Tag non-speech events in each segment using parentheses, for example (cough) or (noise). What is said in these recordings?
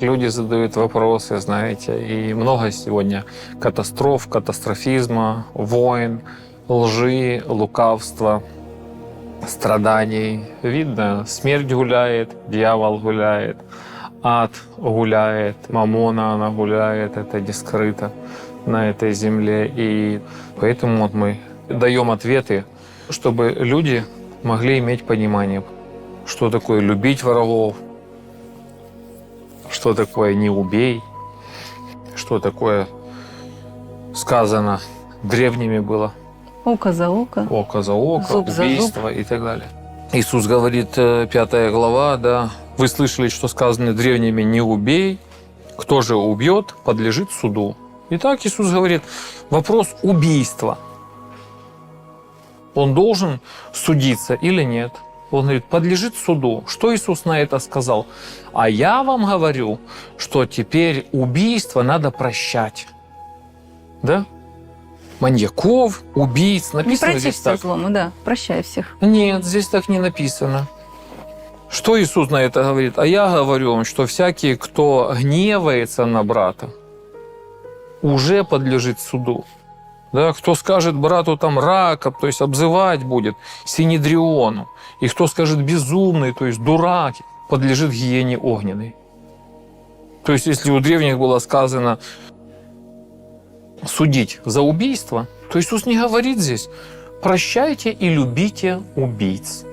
Люди задают вопросы, знаете, и много сегодня катастроф, катастрофизма, войн, лжи, лукавства, страданий. Видно, смерть гуляет, дьявол гуляет, ад гуляет, мамона она гуляет, это не скрыто на этой земле. И поэтому вот мы даем ответы, чтобы люди могли иметь понимание, что такое любить врагов, что такое не убей, что такое сказано древними было Око за око. око за око, Зуб за убийство и так далее. Иисус говорит, э, пятая глава, да, вы слышали, что сказано древними «не убей», кто же убьет, подлежит суду. Итак, Иисус говорит, вопрос убийства. Он должен судиться или нет? Он говорит, подлежит суду. Что Иисус на это сказал? А я вам говорю, что теперь убийство надо прощать. Да? Маньяков, убийц. Не Написано протився здесь так. злому, да. Прощай всех. Нет, здесь так не написано. Что Иисус на это говорит? А я говорю вам, что всякий, кто гневается на брата, уже подлежит суду. Да, кто скажет брату там раком, то есть обзывать будет, синедриону, и кто скажет безумный, то есть дурак, подлежит гиене огненной. То есть, если у древних было сказано судить за убийство, то Иисус не говорит здесь прощайте и любите убийц.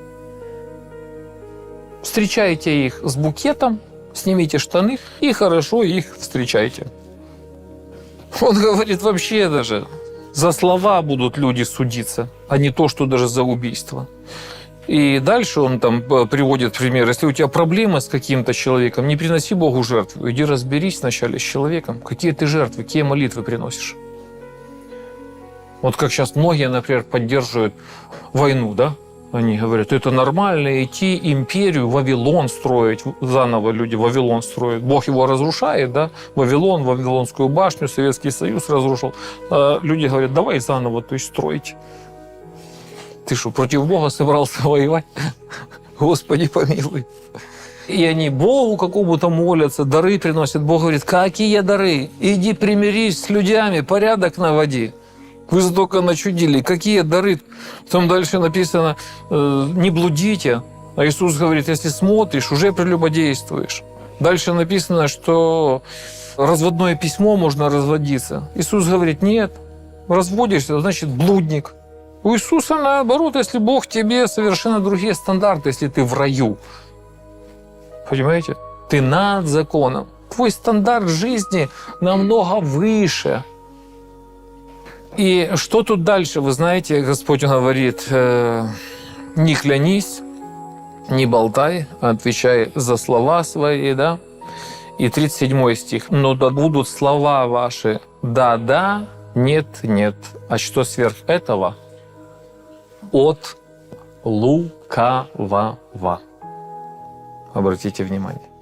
Встречайте их с букетом, снимите штаны и хорошо их встречайте. Он говорит вообще даже, за слова будут люди судиться, а не то, что даже за убийство. И дальше он там э, приводит пример. Если у тебя проблема с каким-то человеком, не приноси Богу жертву. Иди разберись вначале с человеком. Какие ты жертвы, какие молитвы приносишь. Вот как сейчас многие, например, поддерживают войну, да? Они говорят, это нормально идти империю, Вавилон строить, заново люди Вавилон строят. Бог его разрушает, да? Вавилон, Вавилонскую башню, Советский Союз разрушил. А люди говорят, давай заново, то есть строить. Ты что, против Бога собрался воевать? (laughs) Господи, помилуй. И они Богу какому-то молятся, дары приносят. Бог говорит, какие дары? Иди примирись с людьми, порядок наводи. Вы только начудили. Какие дары? Там дальше написано, э, не блудите. А Иисус говорит, если смотришь, уже прелюбодействуешь. Дальше написано, что разводное письмо можно разводиться. Иисус говорит, нет, разводишься, значит блудник. У Иисуса наоборот, если Бог тебе совершенно другие стандарты, если ты в раю. Понимаете? Ты над законом. Твой стандарт жизни намного выше. И что тут дальше? Вы знаете, Господь говорит, э, не клянись, не болтай, отвечай за слова свои, да? И 37 стих. «Но да будут слова ваши да-да, нет-нет». А что сверх этого? От лукавого. Обратите внимание.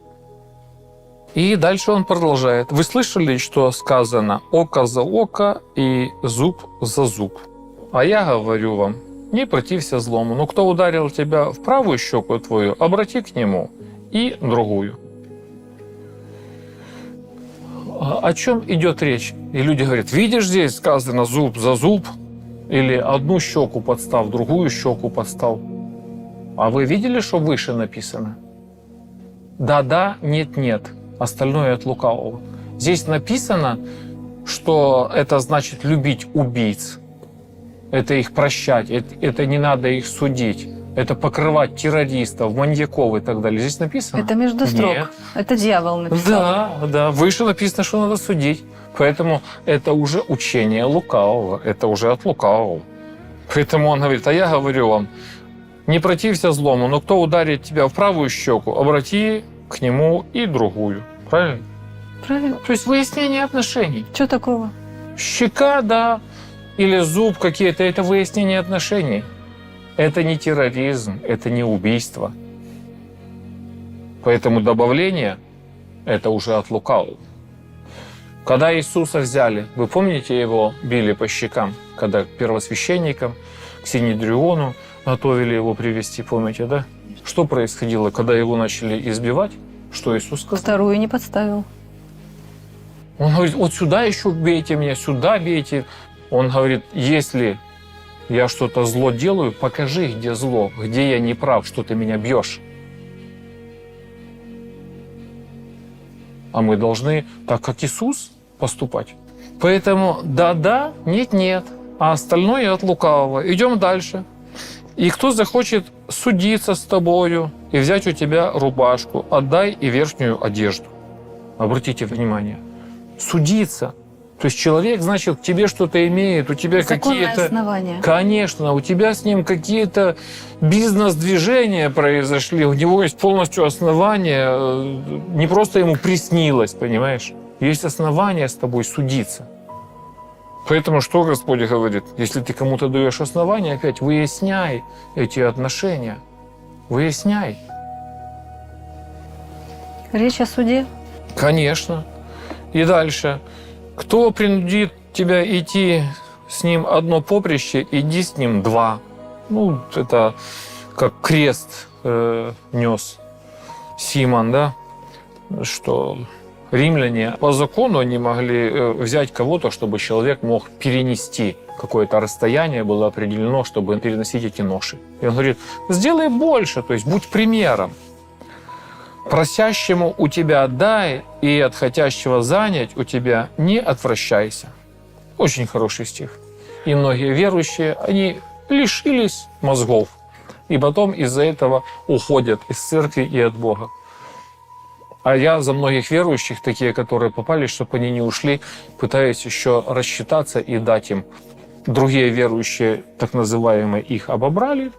И дальше он продолжает. Вы слышали, что сказано «око за око и зуб за зуб». А я говорю вам, не протився злому, но кто ударил тебя в правую щеку твою, обрати к нему и другую. А О чем идет речь? И люди говорят, видишь, здесь сказано зуб за зуб, или одну щеку подстав, другую щеку подстав. А вы видели, что выше написано? Да-да, нет-нет. Остальное от лукавого. Здесь написано, что это значит любить убийц. Это их прощать, это, это не надо их судить. Это покрывать террористов, маньяков и так далее. Здесь написано? Это между строк. Нет. Это дьявол написал. Да, да. Выше написано, что надо судить. Поэтому это уже учение лукавого. Это уже от лукавого. Поэтому он говорит, а я говорю вам, не протився злому, но кто ударит тебя в правую щеку, обрати к нему и другую. Правильно? Правильно. То есть выяснение отношений. Что такого? Щека, да, или зуб какие-то, это выяснение отношений. Это не терроризм, это не убийство. Поэтому добавление – это уже от лукавого. Когда Иисуса взяли, вы помните, его били по щекам, когда к первосвященникам, к Синедриону готовили его привести, помните, да? Что происходило, когда его начали избивать? Что Иисус сказал? Вторую не подставил. Он говорит, вот сюда еще бейте меня, сюда бейте. Он говорит, если я что-то зло делаю, покажи, где зло, где я не прав, что ты меня бьешь. А мы должны, так как Иисус, поступать. Поэтому да-да, нет-нет, а остальное от лукавого. Идем дальше. И кто захочет судиться с тобою и взять у тебя рубашку, отдай и верхнюю одежду. Обратите внимание. Судиться. То есть человек, значит, к тебе что-то имеет, у тебя какие-то... основание. Конечно, у тебя с ним какие-то бизнес-движения произошли, у него есть полностью основания, э, не просто ему приснилось, понимаешь? Есть основания с тобой судиться. Поэтому что Господь говорит? Если ты кому-то даешь основания, опять выясняй эти отношения. Выясняй. Речь о суде. Конечно. И дальше. Кто принудит тебя идти с ним одно поприще, иди с ним два. Ну, это как крест э, нес Симон, да, что римляне по закону они могли э, взять кого-то, чтобы человек мог перенести какое-то расстояние было определено, чтобы переносить эти ноши. И он говорит, сделай больше, то есть будь примером. Просящему у тебя дай, и от хотящего занять у тебя не отвращайся. Очень хороший стих. И многие верующие, они лишились мозгов. И потом из-за этого уходят из церкви и от Бога. А я за многих верующих, такие, которые попали, чтобы они не ушли, пытаюсь еще рассчитаться и дать им. Другие верующие, так называемые, их обобрали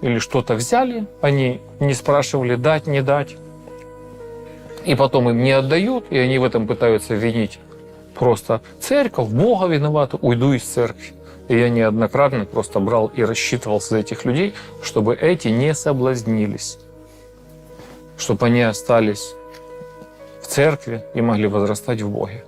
или что-то взяли, они не спрашивали, дать, не дать. И потом им не отдают, и они в этом пытаются винить просто церковь, Бога виновата, уйду из церкви. И я неоднократно просто брал и рассчитывался за этих людей, чтобы эти не соблазнились, чтобы они остались в церкви и могли возрастать в Боге.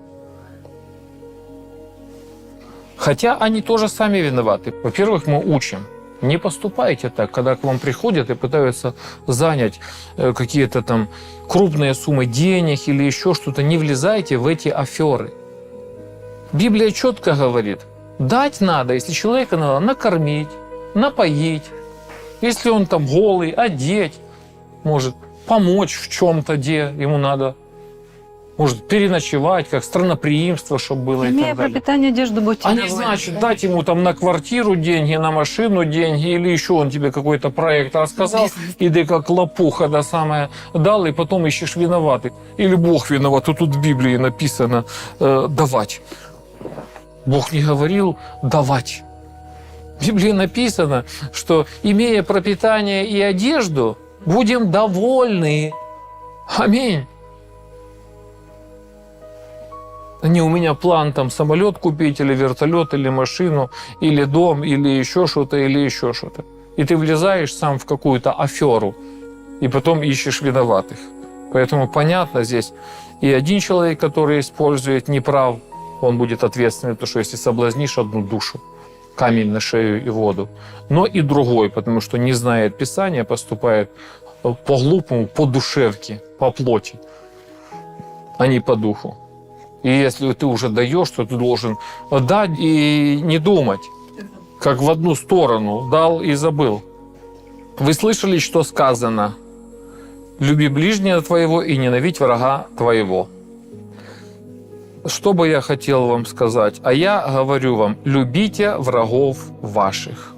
Хотя они тоже сами виноваты. Во-первых, мы учим. Не поступайте так, когда к вам приходят и пытаются занять э, какие-то там крупные суммы денег или еще что-то. Не влезайте в эти аферы. Библия четко говорит, дать надо, если человека надо накормить, напоить, если он там голый, одеть, может помочь в чем-то, где ему надо, может переночевать, как странноприимство, чтобы было и Имея так далее. пропитание, одежду будьте А не значит дать ему там на квартиру деньги, на машину деньги, или еще он тебе какой-то проект рассказал, и ты как лопуха, да самое, дал, и потом ищешь виноватый. Или Бог виноват, тут в Библии написано э, давать. Бог не говорил давать. В Библии написано, что имея пропитание и одежду, будем довольны. Аминь. Не у меня план там самолет купить, или вертолет, или машину, или дом, или еще что-то, или еще что-то. И ты влезаешь сам в какую-то аферу, и потом ищешь виноватых. Поэтому понятно здесь, и один человек, который использует неправ, он будет ответственный, потому что если соблазнишь одну душу, камень на шею и воду. Но и другой, потому что не знает Писания, поступает по-глупому, по душевке, по плоти, а не по духу. И если ты уже даешь, то ты должен дать и не думать, как в одну сторону дал и забыл. Вы слышали, что сказано? Люби ближнего твоего и ненавидь врага твоего. Что бы я хотел вам сказать? А я говорю вам, любите врагов ваших.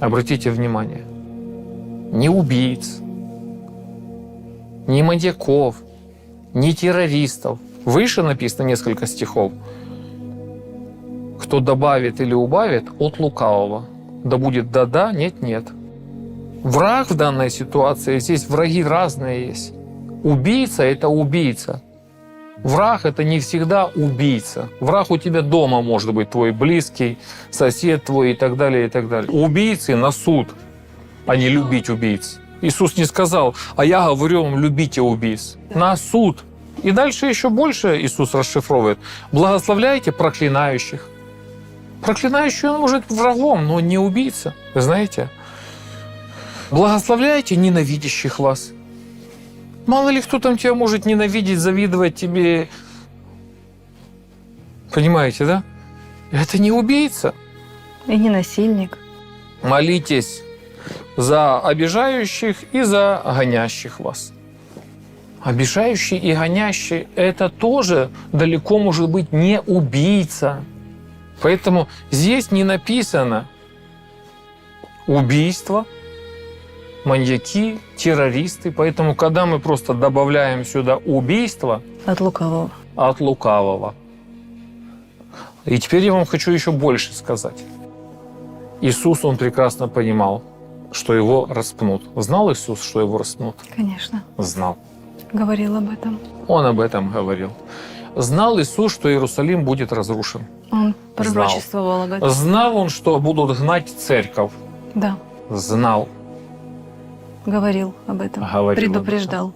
Обратите внимание. Не убийц, не маньяков, не террористов. Выше написано несколько стихов. Кто добавит или убавит от лукавого. Да будет да-да, нет-нет. Враг в данной ситуации, здесь враги разные есть. Убийца – это убийца. Враг – это не всегда убийца. Враг у тебя дома может быть твой близкий, сосед твой и так далее, и так далее. Убийцы на суд, а не любить убийц. Иисус не сказал, а я говорю вам, любите убийц. На суд. И дальше еще больше Иисус расшифровывает. Благословляйте проклинающих. Проклинающий он может врагом, но не убийца. Вы знаете? Благословляйте ненавидящих вас. Мало ли кто там тебя может ненавидеть, завидовать тебе. Понимаете, да? Это не убийца. И не насильник. Молитесь за обижающих и за гонящих вас. Обижающий и гонящий – это тоже далеко может быть не убийца. Поэтому здесь не написано убийство, маньяки, террористы. Поэтому, когда мы просто добавляем сюда убийство От лукавого. от лукавого. И теперь я вам хочу еще больше сказать. Иисус, он прекрасно понимал, что его распнут. Знал Иисус, что его распнут? Конечно. Знал. Говорил об этом. Он об этом говорил. Знал Иисус, что Иерусалим будет разрушен. Он пророчествовал об этом. Знал он, что будут гнать церковь. Да. Знал. Говорил об этом. Говорил об Предупреждал.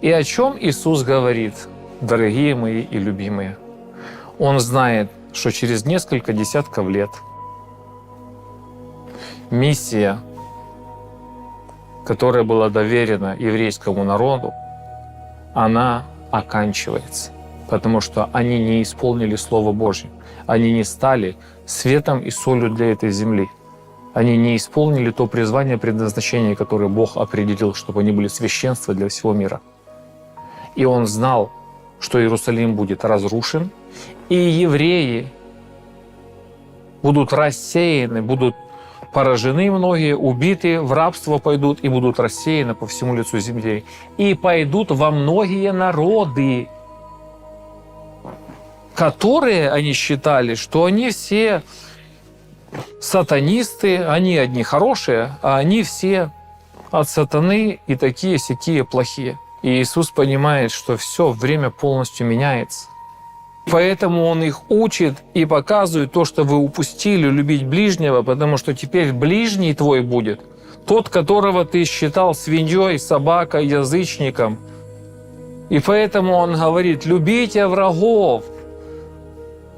И о чем Иисус говорит, дорогие мои и любимые? Он знает, что через несколько десятков лет миссия, которая была доверена еврейскому народу, она оканчивается, потому что они не исполнили Слово Божье. Они не стали светом и солью для этой земли. Они не исполнили то призвание, предназначение, которое Бог определил, чтобы они были священство для всего мира. И он знал, что Иерусалим будет разрушен, и евреи будут рассеяны, будут поражены многие, убиты, в рабство пойдут и будут рассеяны по всему лицу земли. И пойдут во многие народы, которые они считали, что они все сатанисты, они одни хорошие, а они все от сатаны и такие сякие плохие. И Иисус понимает, что все время полностью меняется. Поэтому Он их учит и показывает то, что вы упустили, любить ближнего, потому что теперь ближний твой будет тот, которого ты считал свиньей, собакой, язычником. И поэтому Он говорит, любите врагов,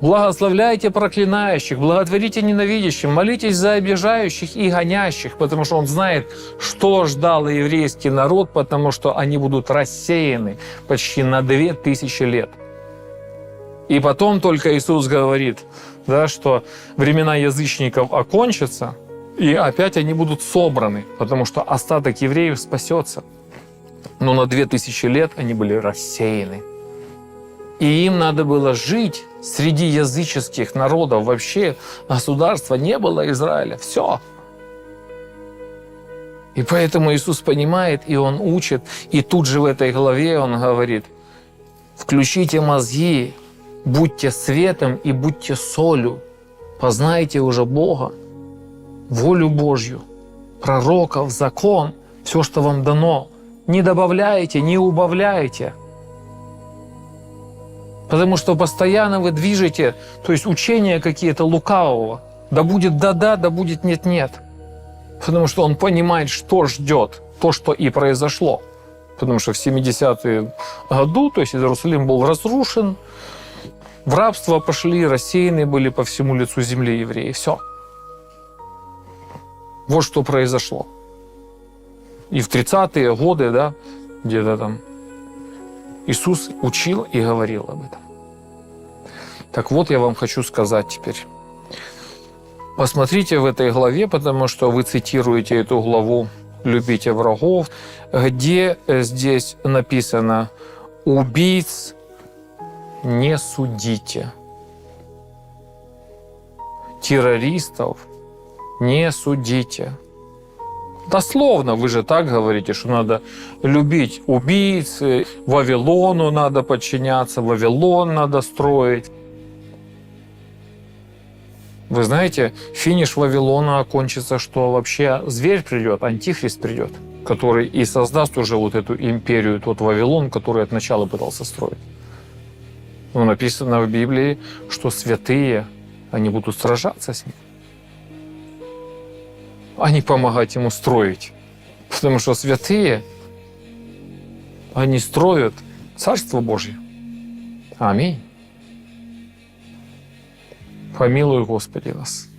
Благословляйте проклинающих, благотворите ненавидящим, молитесь за обижающих и гонящих, потому что он знает, что ждал еврейский народ, потому что они будут рассеяны почти на две тысячи лет. И потом только Иисус говорит, да, что времена язычников окончатся, и опять они будут собраны, потому что остаток евреев спасется. Но на две тысячи лет они были рассеяны. И им надо было жить среди языческих народов. Вообще государства не было Израиля. Все. И поэтому Иисус понимает, и Он учит. И тут же в этой главе Он говорит, включите мозги, будьте светом и будьте солью. Познайте уже Бога, волю Божью, пророков, закон, все, что вам дано. Не добавляйте, не убавляйте – Потому что постоянно вы движете, то есть учения какие-то лукавого. Да будет да-да, да будет нет-нет. Потому что он понимает, что ждет, то, что и произошло. Потому что в 70-е году, то есть Иерусалим был разрушен, в рабство пошли, рассеяны были по всему лицу земли евреи. Все. Вот что произошло. И в 30-е годы, да, где-то там Иисус учил и говорил об этом. Так вот, я вам хочу сказать теперь. Посмотрите в этой главе, потому что вы цитируете эту главу «Любите врагов», где здесь написано «Убийц не судите». Террористов не судите. Дословно, вы же так говорите, что надо любить убийц, Вавилону надо подчиняться, Вавилон надо строить. Вы знаете, финиш Вавилона окончится, что вообще зверь придет, антихрист придет, который и создаст уже вот эту империю, тот Вавилон, который от начала пытался строить. Но написано в Библии, что святые, они будут сражаться с ним не помогать ему строить. Потому что святые, они строят Царство Божье. Аминь. Помилуй, Господи, нас.